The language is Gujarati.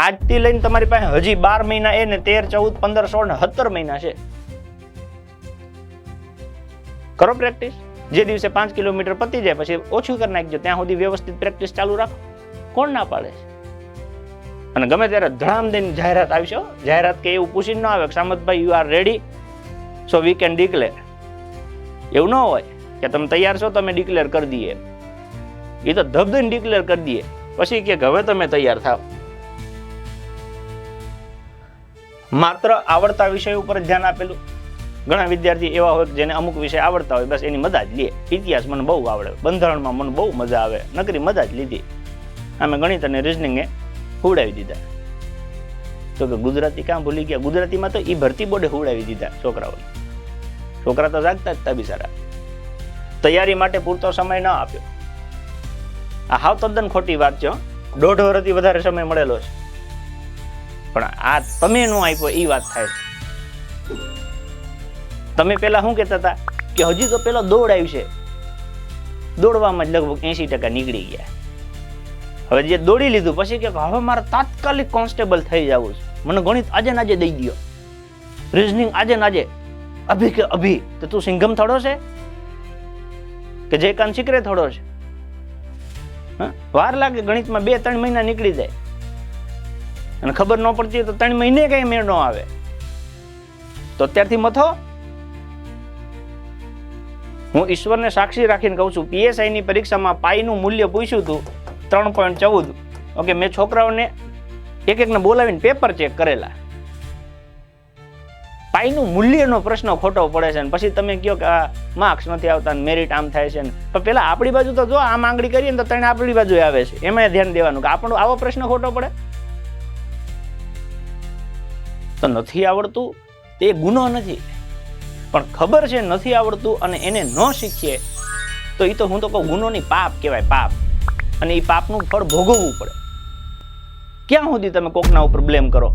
આજથી લઈને તમારી પાસે હજી બાર મહિના એ ને તેર, ચૌદ, પંદર, સોળ ને સત્તર મહિના છે. કરો પ્રેક્ટિસ જે દિવસે પાંચ કિલોમીટર પતી જાય પછી ઓછું કરી નાખજો. ત્યાં સુધી વ્યવસ્થિત પ્રેક્ટિસ ચાલુ રાખો. કોણ ના પાડે છે? અને ગમે ત્યારે ધડામ દઈને જાહેરાત આવશો જાહેરાત કે એવું પૂછીને ન આવે Samatbhai you are ready so we can declare એવું ન હોય કે તમે તૈયાર છો, તમે ડિક્લેર કરી દઈએ. એ તો ધબધીને ડિક્લેર કરી દઈએ. પછી કે હવે તમે તૈયાર થાવ. માત્ર આવડતા વિષય ઉપર જ ધ્યાન આપેલું? ઘણા વિદ્યાર્થી એવા હોય જેને અમુક વિષય આવડતા હોય, બસ એની મજા જ લે. ઇતિહાસ મને બહુ આવડે. બંધારણમાં મને બહુ મજા આવે. નકરી મજા જ લીધી. અમે ગણિત અને રિઝનિંગે હુવડાવી દીધા. તો કે ગુજરાતી કાં ભૂલી ગયા? ગુજરાતીમાં તો એ ભરતી બોર્ડે હુવડાવી દીધા છોકરાઓને છોકરા તો જાગતા જ તા સારા તૈયારી માટે પૂરતો સમય ન આપ્યો. આ હાવ તદ્દન ખોટી વાત છે દોઢ વર્ષથી વધારે સમય મળેલો છે. પણ આ તમે નો આપ્યો એ વાત થાય તમે પેલા શું કહેતા હતા કે હજી તો પેલો દોડ આવ્યું છે. દોડવામાં જ લગભગ એસી ટકા નીકળી ગયા. હવે જે દોડી લીધું, પછી કે હવે મારે તાત્કાલિક કોન્સ્ટેબલ થઈ જવું છે. મને ગણિત આજે નાજે દઈ ગયો રિઝનિંગ આજે ને આજે. અભી કે અભી. તો તું સિંઘમ થોડો છે? કે જે કાન શીકરે થોડો છે? વાર લાગે ગણિતમાં બે ત્રણ મહિના નીકળી જાય. અને ખબર ન પડતી તો ત્રણ મહિને કઈ મેળ ન આવે. તો અત્યારથી મથો. હું ઈશ્વરને સાક્ષી રાખીને કહું છું પીએસઆઈ ની પરીક્ષામાં પાઈનું મૂલ્ય પૂછ્યું હતું ત્રણ પોઈન્ટ ચૌદ. ઓકે, મેં છોકરાઓને એક એકને બોલાવીને પેપર ચેક કરેલા. પાઈનું મૂલ્યનો પ્રશ્ન ખોટો પડે છે ને પછી તમે કહો કે આ માર્ક્સ નથી આવતા ને મેરિટ આમ થાય છે ને. તો પેલા આપણી બાજુ તો જો આમ આંગળી કરીએ ને તો તને આપણી બાજુ આવે છે. એમાં ધ્યાન દેવાનું કે આપણો આવો પ્રશ્ન ખોટો પડે? તો નથી આવડતું? તે ગુનો નથી. પણ ખબર છે નથી આવડતું અને એને ન શીખીએ, તો એ તો હું તો કહું, ગુનોની પાપ કહેવાય પાપ. અને એ પાપનું ફળ ભોગવવું પડે. ક્યાં સુધી તમે કોકના ઉપર બ્લેમ કરો?